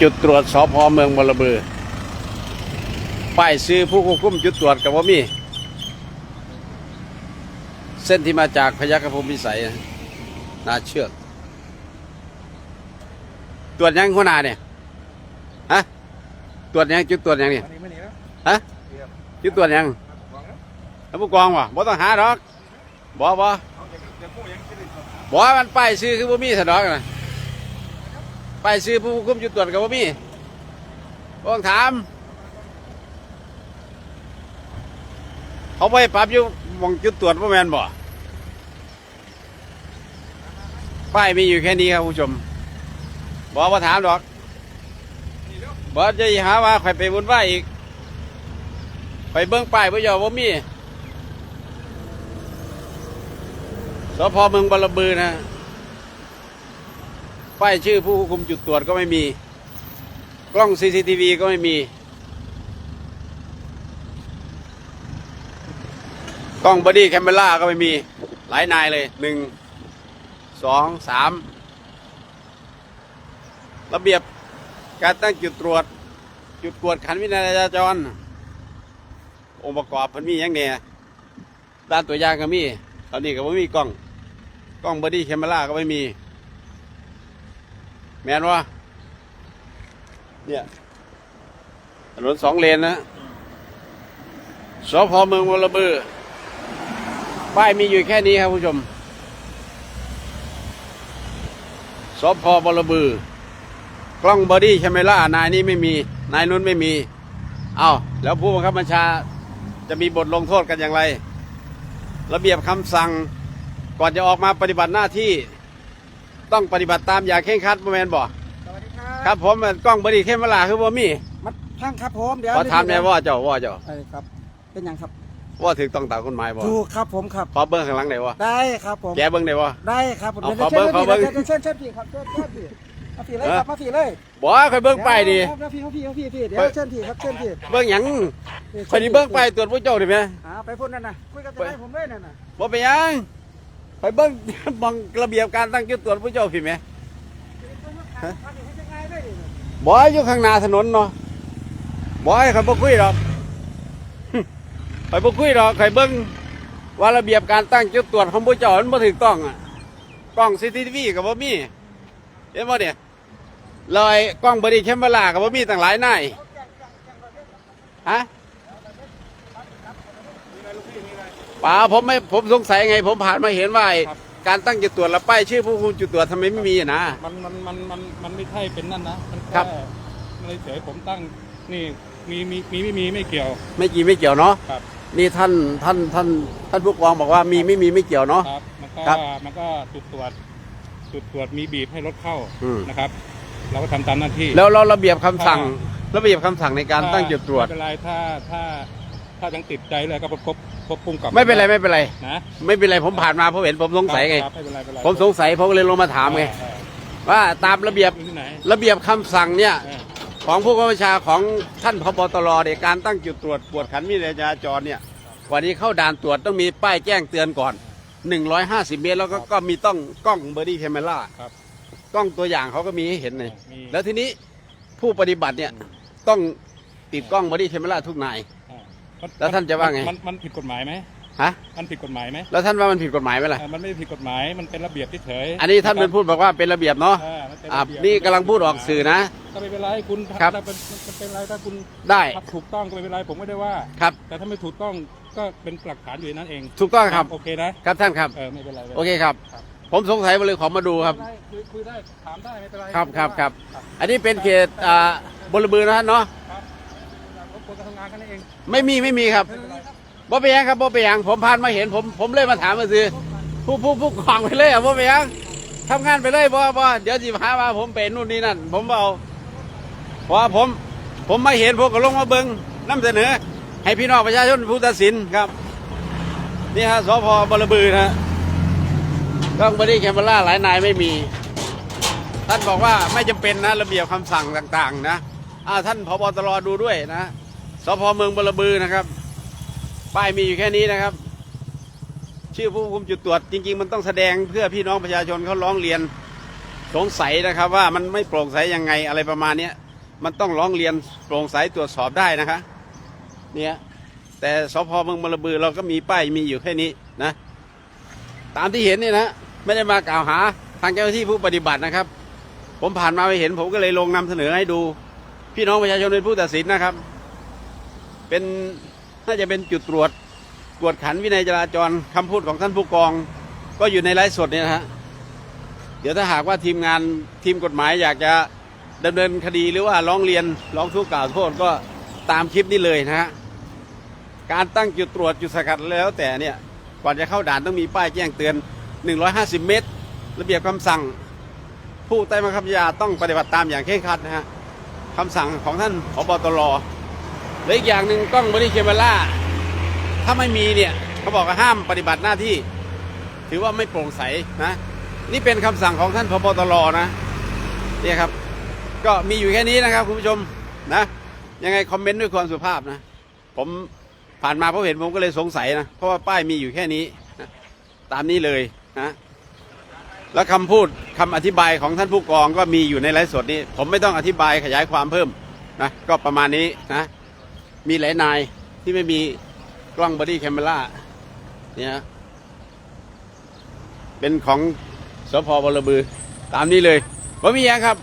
จุดตรวจสพเมืองบรบือ ป้ายซื้อผู้ควบคุมจุดตรวจกับว่ามี เส้นที่มาจากพยัคฆภูมิพิสัยนาเชือก ตรวจยังหัวหน้าเนี่ย ฮะ ตรวจยังจุดตรวจยังเนี่ยฮะ จุดตรวจยังแล้วผู้กองวะบ่ต้องหาดอกบ่บ่เอวเดี๋ยวพูดยังคิดอีกครับบ่ว่ามันป้ายซื้อคือบ่มีสะดอกนะ ไปซื้อผู้คุมจุดตรวจกับบ่มีบ่ต้องถาม เขาไปปรับอยู่มองจุดตรวจบ่แมนบ่ป้ายมีอยู่แค่นี้ครับผู้ชมบ่ว่าถามดอกนี่เร็วบ่จะหาว่าใครไปวุ่นวายอีก ไปเบิ่งป้ายบ่ยอมบ่มีสพเมืองบรบือนะ ป้ายชื่อผู้ควบคุมจุดตรวจก็ไม่มี กล้อง CCTV ก็ไม่มี กล้องบอดี้แคมเมล่าก็ไม่มี หลายนายเลยหนึ่งสองสามระเบียบการตั้งจุดตรวจ จุดกวดขันวินัยจราจร องค์ประกอบมันมีอย่างเนี้ยด้านตัวอย่างก็มีตอนนี้ก็ไม่มีกล้อง กล้องบอดี้แคมเมล่าก็ไม่มี แมนว่าเนี่ยถนนสองเลนนะสพเมืองวลบือ ป้ายมีอยู่แค่นี้ครับผู้ชมสพบลบือ กล้องบอดี้แคมเมล่านายนี้ไม่มี นายนู้นไม่มี เอา้าแล้วผู้บังคับบัญชาจะมีบทลงโทษกันอย่างไร ระเบียบคำสั่งก่อนจะออกมาปฏิบัติหน้าที่ ต้องปฏิบัติตามอย่างเคร่งครัดบ่แมนบอกสวัสดีครับครับผมกล้องบอดี้แคมเมล่าคือบ่มีมัดพังครับผมเดี๋ยวขอถามแน่ว่าเจ้าว่าเจ้าเอ้ยครับ เป็นยังครับว่าถึงต้องตามกฎหมายบ่ถูกครับผมครับ ขอเบิ้งข้างหลังได้บ่ได้ครับผม แกเบิ้งได้บ่ ได้ครับผมเอาดี๋ยวขอเบิ่งขอเบิ่งเชิญเชิญเชิญพี่ครับเชิญเชิญพี่มาพี่เลยครับมาพี่เลยบ่ค่อยเบิ้งไปดิเยวมาพี่มาพี่มาพี่พี่เดี๋ยเบิ่วงเชิญพี่ครับเชิญพี่เบิ้งหยังค่อยสิเบิ้งไปตรวจผู้เจ้าดิแม่อ่าไปพูดนั่นน่ะคุยกับทนายผมเลยนั่นน่ะบ่เป็นหยัง ไปเบิ้งมองระเบียบการตั้งจุดตรวจผู้เจ้าพี่แม่ฮะให้ยังไงเลยอยู่ข้างหน้าถนนเนาะบ่ให้เขาบ่คุยดอกไปบ่คุยดอกใครเบิ่งว่าระเบียบการตั้งจุดตรวจของผู้เจ้ามันบ่ถูกต้องอะกล้อง CCTV ก็บ่มีเห็นบ่เนี่ยลอยกล้องบอดี้แคมเมราก็บ่มีตั้งหลายนายฮะเปล่าผมไม่ผมสงสัยไง ผมผ่านมาเห็นว่าไอ้การตั้งจุดตรวจแล้วป้ายชื่อผู้คุมจุดตรวจทำไมไม่มีอะนะ มันมันมันมันมันไม่ใช่เป็นนั่นนะมันครัแค่บไม่เฉยผมตั้งนี่มีมีมีไม่มีไม่เกี่ยวไม่กี่ไม่เกี่ยวเนาะครับนี่ท่านท่านท่านท่านผู้กองบอกว่ามีไม่มีไม่เกี่ยวเนาะ ครับมันก็ครับมันก็จุดตรวจจุดตรวจมีบีบให้รถเข้าอืม นะครับ เราก็ทำตามหน้าที่แล้วเราระเบียบคำสั่งระเบียบคำสั่งในการตั้งจุดตรวจ ไม่เป็นไรถ้าถ้า ถ้ายังติดใจเลยก็พบพบพบปุ่มกับไม่เป็นไรไม่เป็นไร นะไม่เป็นไรผมผ่านมาผมเห็นผมสงสัยไง ครับไม่เป็นไรไม่เป็นไรผมสงสัยผมก็เลยลงมาถามไงเออว่าตามระเบียบเออที่ไหนระเบียบคำสั่งเนี่ยเออของผู้กำกับชาของท่านพบตรในการตั้งจุดตรวจตรวจขันวินัยจราจรเนี่ยกว่านี้เข้าด่านตรวจต้องมีป้ายแจ้งเตือนก่อน 150 เมตรแล้วก็ก็มีต้องกล้องเบอร์ดี้แคมเมราครับ กล้องตัวอย่างเขาก็มีให้เห็นเลย มี แล้วทีนี้ผู้ปฏิบัติเนี่ยต้องติดกล้องบอดี้แคมเมราทุกนายอ่ามั แล้วท่านจะว่าไง มันมันผิดกฎหมายไหมฮะ มันผิดกฎหมายไหมแล้วท่านว่ามันผิดกฎหมายไหมล่ะ เออมันไม่ได้ผิดกฎหมายมันเป็นระเบียบเฉยๆอันนี้ท่านเป็นพูดบอกว่าเป็นระเบียบเนาะ เออมันเป็นอ่าระเบียบนี่กำลังพูดออกสื่อนะ ก็ไม่เป็นไรคุณครับ ถ้าเป็นมันเป็นไรถ้าคุณได้ทำถูกต้องก็ไม่เป็นไรผมไม่ได้ว่า ครับ แต่ถ้าไม่ถูกต้องก็เป็นหลักฐานอยู่ในนั้นเองถูกต้องครับ โอเคนะครับท่านครับ เออไม่เป็นไรโอเคครับ ครับ ผมสงสัยมาเลยขอมาดูครับไม่เป็นไรคุยคุยได้ถามได้ไม่เป็นไรครับครับครับครับอันนี้เป็นเขตอ่าบลบือนะท่านเนาะครับรบ กันเองไม่มีไม่มีครับไม่เป็นไรครับบ่ไปยังครับบ่ไปนหยังผมผ่านมาเห็นผมผมเลยมาถามมาซื้อผู้ผู้ผู้กองไปเลยอะบ่ไปนหยังทำงานไปเลยบ่บ่เดี๋ยวสิหาว่าผมเป็นนู่นนี่นั่น ผมเอาเพราะว่าผมผมมาเห็นพวกก็ลงมาเบิ่งนํเสนอ ให้พี่น้องประชาชนผู้ตัดสินครับ นี่ฮะสพบลบือนะฮะกล้องบอดี้แคมเปล่าหลายนายไม่มี ท่านบอกว่าไม่จำเป็นนะระเบียบคำสั่งต่าง ๆ นะอ่าท่านพบตรดูด้วยนะ สพเมืองบลบือนะครับ ป้ายมีอยู่แค่นี้นะครับ ชื่อผู้คุมจุดตรวจจริง ๆ มันต้องแสดงเพื่อพี่น้องประชาชนเขาร้องเรียนสงสัยนะครับ ว่ามันไม่โปร่งใสยังไงอะไรประมาณเนี้ยมันต้องร้องเรียนโปร่งใสตรวจสอบได้นะคะ เนี่ยแต่สพเมืองบรบือเราก็มีป้ายมีอยู่แค่นี้นะ ตามที่เห็นนี่นะไม่ได้มากล่าวหาทางเจ้าหน้าที่ผู้ปฏิบัตินะครับ ผมผ่านมาไปเห็นผมก็เลยลงนำเสนอให้ดู พี่น้องประชาชนเป็นผู้ตัดสินนะครับ เป็นน่าจะเป็นจุดตรวจตรวจขันวินัยจราจรคำพูดของท่านผู้กอง ก็อยู่ในไลฟ์สดเนี่ยนะฮะเดี๋ยวถ้าหากว่าทีมงานทีมกฎหมายอยากจะดำเนินคดีหรือว่าร้องเรียนร้องทุกข์กล่าวโทษก็ตามคลิปนี้เลยนะฮะการตั้งจุดตรวจจุดสกัดแล้วแต่เนี่ยก่อนจะเข้าด่านต้องมีป้ายแจ้งเตือน 150 เมตร ระเบียบคำสั่ง ผู้ใต้บังคับบัญชาต้องปฏิบัติตามอย่างเคร่งครัดนะฮะคำสั่งของท่านพบตร และอีกอย่างหนึ่งกล้องบอดี้เคมเมล่าถ้าไม่มีเนี่ยเขาบอกว่าห้ามปฏิบัติหน้าที่ ถือว่าไม่โปร่งใสนะ นี่เป็นคำสั่งของท่านพบตรนะเนี่ยครับ ก็มีอยู่แค่นี้นะครับคุณผู้ชมนะ ยังไงคอมเมนต์ด้วยความสุภาพนะ ผมผ่านมาเพราะเห็นผมก็เลยสงสัยนะ เพราะว่าป้ายมีอยู่แค่นี้นะตามนี้เลยนะ แล้วคำพูดคำอธิบายของท่านผู้กองก็มีอยู่ในไลฟ์สดนี้ ผมไม่ต้องอธิบายขยายความเพิ่มนะ ก็ประมาณนี้นะ มีหลายนายที่ไม่มีกล้องบอดี้แคมเมราเนี่ยเป็นของสพบรบือ ตามนี้เลยผมมีอย่างครับ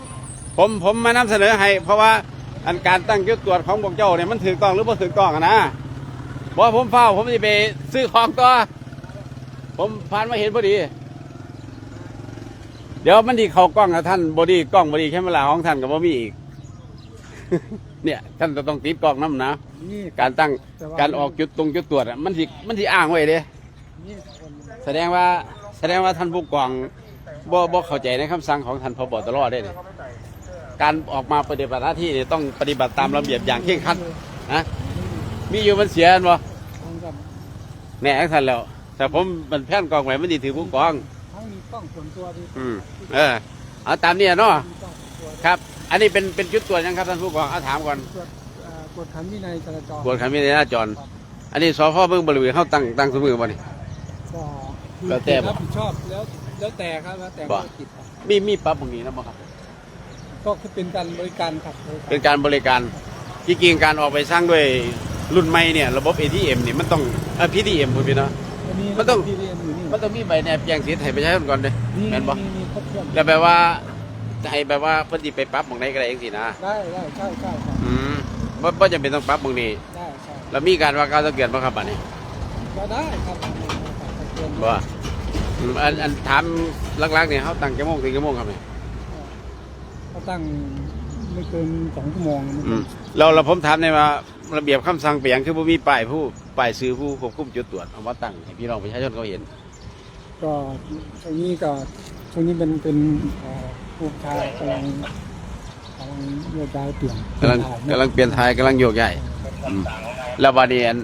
ผมผมมานำเสนอให้ เพราะว่าอันการตั้งจุดตรวจของพวกเจ้าเนี่ยมันถือต้องหรือบ่ถือต้องนะเพราะผมเฝ้า ผมจะไปซื้อของต่อผมผ่านมาเห็นพอดี เดี๋ยวมันดีเขากล้องนะท่านบอดี้กล้องบอดี้แคมเมราของท่านกับว่ามีอีก เนี่ยท่านจะต้องติดกล้องน้ำนะนี่การตั้งแต่ว่าการออกจุดตรงจุดตรวจอะมันสิมันสิอ้างไว้เด้นี่คนแสดงว่าแสดงว่าท่านผู้กองบ่บ่เข้าใจในคำสั่งของท่านพบตรได้เนี่ยการออกมาปฏิบัติหน้าที่เนี่ยต้องปฏิบัติตามระเบียบอย่างเคร่งครัดนะมีอยู่มันเสียอันบ่ทั้งกับแหน่ท่านแล้ว แต่ผมมันแพ่นกองไว้มันดีถือผู้กองทั้งมีกล้องส่วนตัวดีอืมเออเอาตามนี้เนาะมีกล้องส่วนตัว ครับ อันนี้เป็นเป็นจุดตรวจยังครับท่านผู้กองเอาถามก่อนตรวจเอ่อกวดขันวินัยจราจรตรวจขันวินัยจราจร อันนี้สพเบิ่งบริเวณเขาตั้งตั้งสมือบ่นี่ก็คือแล้วแต่บอกรับผิดชอบแล้วแล้วแต่ครับแล้วแต่บอกภารกิจครับมีมีปรั๊บตรงนี้นะบ่ครับ ก็คือเป็นการบริการครับบริการเป็นการบริการที่จริงการออกไปสร้างด้วยรุ่นใหม่เนี่ยระบบ ATM เนี่ยมันต้องเอ่อ PTM พูดพี่เนาะ อันนี้มันต้อง ที่เรียนอยู่นี่มันต้องมีใบแนบแจ้งสิทธิ์ให้ประชาชนก่อนเด้มีแม่นบ่มีมีครบถ้วนแล้วแปลว่าจะ ให้แบบว่าเพิ่นสิไปปรั๊บหม่องใดก็ได้จังซี่นะได้ได้ใช่ใช่ครับอืมบ่บ่จำเป็นต้องปรั๊บหม่องนี้ได้ใช่แล้วมีการว่ากล่าวตักเตือนบ่ครับบัดนี้ก็ได้ครับบ่อืมอันอันถามหลักๆเนี่ยเฮาตั้งกี่โมงถึงกี่โมงครับเนี่ยเขาตั้งไม่เกินสองชั่วโมงไม่อืเกิมนแล้วแล้วผมถามในว่าระเบียบคำสั่งเปลี่ยนคือบ่มีป้ายผู้ป้ายซื้อผู้ควบคุมจุดตรวจเอามาตั้งให้พี่น้องประชาชนเขาเห็น ก็ช่วงนี้ก็ช่วงนี้เป็นเป็นเอ่อ ผู้ชายกำลังกำลังโยกย้ายเปลี่ยนกำลังถ่ายกำลังเปลี่ยนทายกำลังโยกย้ายอืมแล้วบัดนี้อัน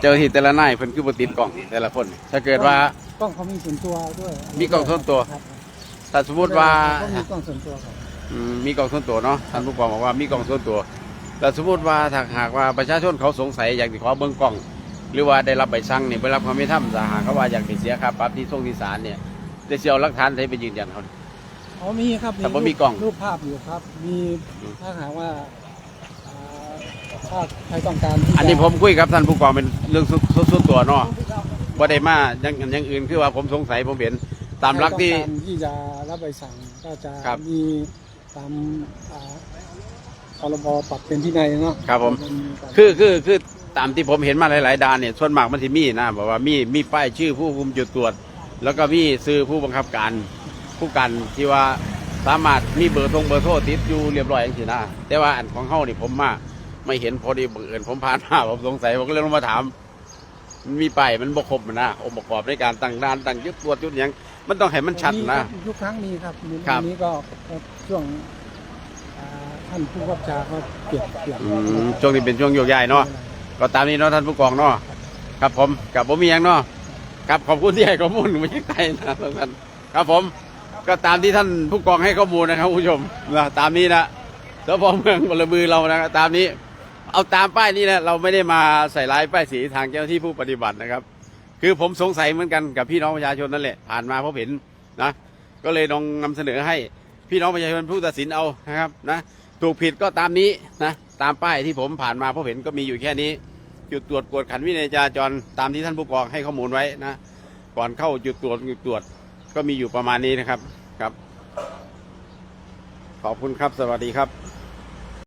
เจ้าหน้าที่แต่ละนายเพิ่นคือบ่ติดกล้องแต่ละคน ถ้าเกิดว่า กล้องเขามีส่วนตัวด้วยมีกล้องส่วนตัว ครับถ้าสมมุติว่าก็มีกล้องส่วนตัวครับอืมมีกล่องส่วนตัวเนาะท่านผู้กองบอกว่ามีกล่องส่วนตัวแต่สมมติว่าถ้าหากว่าประชาชนเขาสงสัยอยากจะขอเบิ้งกล่อง หรือว่าได้รับใบสั่งเนี่ยไปรับความไม่ทำสาหากเขาว่าอยากไปเสียค่าปรับที่ส่งที่ศาลเนี่ยได้เสียหลักฐานใช้ไปยืนยันเขา อ๋อมีครับแต่ว่ามีกล้องรูปภาพอยู่ครับ มีอืมถ้าหากว่าอ่าถ้าใครต้องการที่อันนี้จะผมคุยกับท่านผู้กองเป็นเรื่องส่วนส่วนตัวเนาะว่าได้มาอย่างอย่างอื่นคือว่าผมสงสัยผมเห็นตามหลักที่ใครต้องการที่จะรับใบสั่งก็จะครับมีตามอ่าพรบปรับเป็นที่ในยเนาะครับผมนการคือคือคือตามที่ผมเห็นมาหลาย ๆด้านเนี่ยส่วนมากมันสิมีนะบอกว่ามีมีป้ายชื่อผู้คุมจุดตรวจ แล้วก็มีซื้อผู้บังคับการ ผู้กันที่ว่าสามารถมีเบอร์ตรงเบอร์โทรติดอยู่เรียบร้อยอย่างนี้นะแต่ว่าอันของเฮานี่ผมมาไม่เห็นพอดีบังเอิญผมผ่านมาผมสงสัยผมก็เลยลงมาถามมันมีป้ายมันบกครบนะองค์ประกอบในการตั้งด่านตั้งจุดตรวจจุดหยังมันต้องให้มันชัดมีนะครับทุกครั้งมีครับมีครับ อันนี้ก็ก็ช่วงอ่าท่านผู้กับชาก็เปลี่ยนเปลี่ยนอืมช่วงนี้เป็นช่วงโยกย้ายเนาะ ก็ตามนี้เนาะท่านผู้กองเนาะครับผมกับผมมีหยังเนาะครับขอบคุณที่ให้ข้อมูลไม่ใช่ไกลนะท่านครับผม ก็ตามที่ท่านผู้กองให้ข้อมูลนะครับผู้ชมนะตามนี้นะสพเมืองบลบือเรานะตามนี้ เอาตามป้ายนี้นะเราไม่ได้มาใส่ร้ายป้ายสีทางเจ้าที่ผู้ปฏิบัตินะครับ คือผมสงสัยเหมือนกันกับพี่น้องประชาชนนั่นแหละผ่านมาเพราะเห็นนะก็เลยลองนำเสนอให้พี่น้องประชาชนผู้ตัดสินเอานะครับนะถูกผิดก็ตามนี้นะตามป้ายที่ผมผ่านมาเพราะเห็นก็มีอยู่แค่นี้ จุดตรวจกวดขันวินัยจราจรตามที่ท่านผู้กองให้ข้อมูลไว้นะก่อนเข้าจุดตรวจจุดตรวจ ก็มีอยู่ประมาณนี้นะครับครับ ขอบคุณครับสวัสดีครับ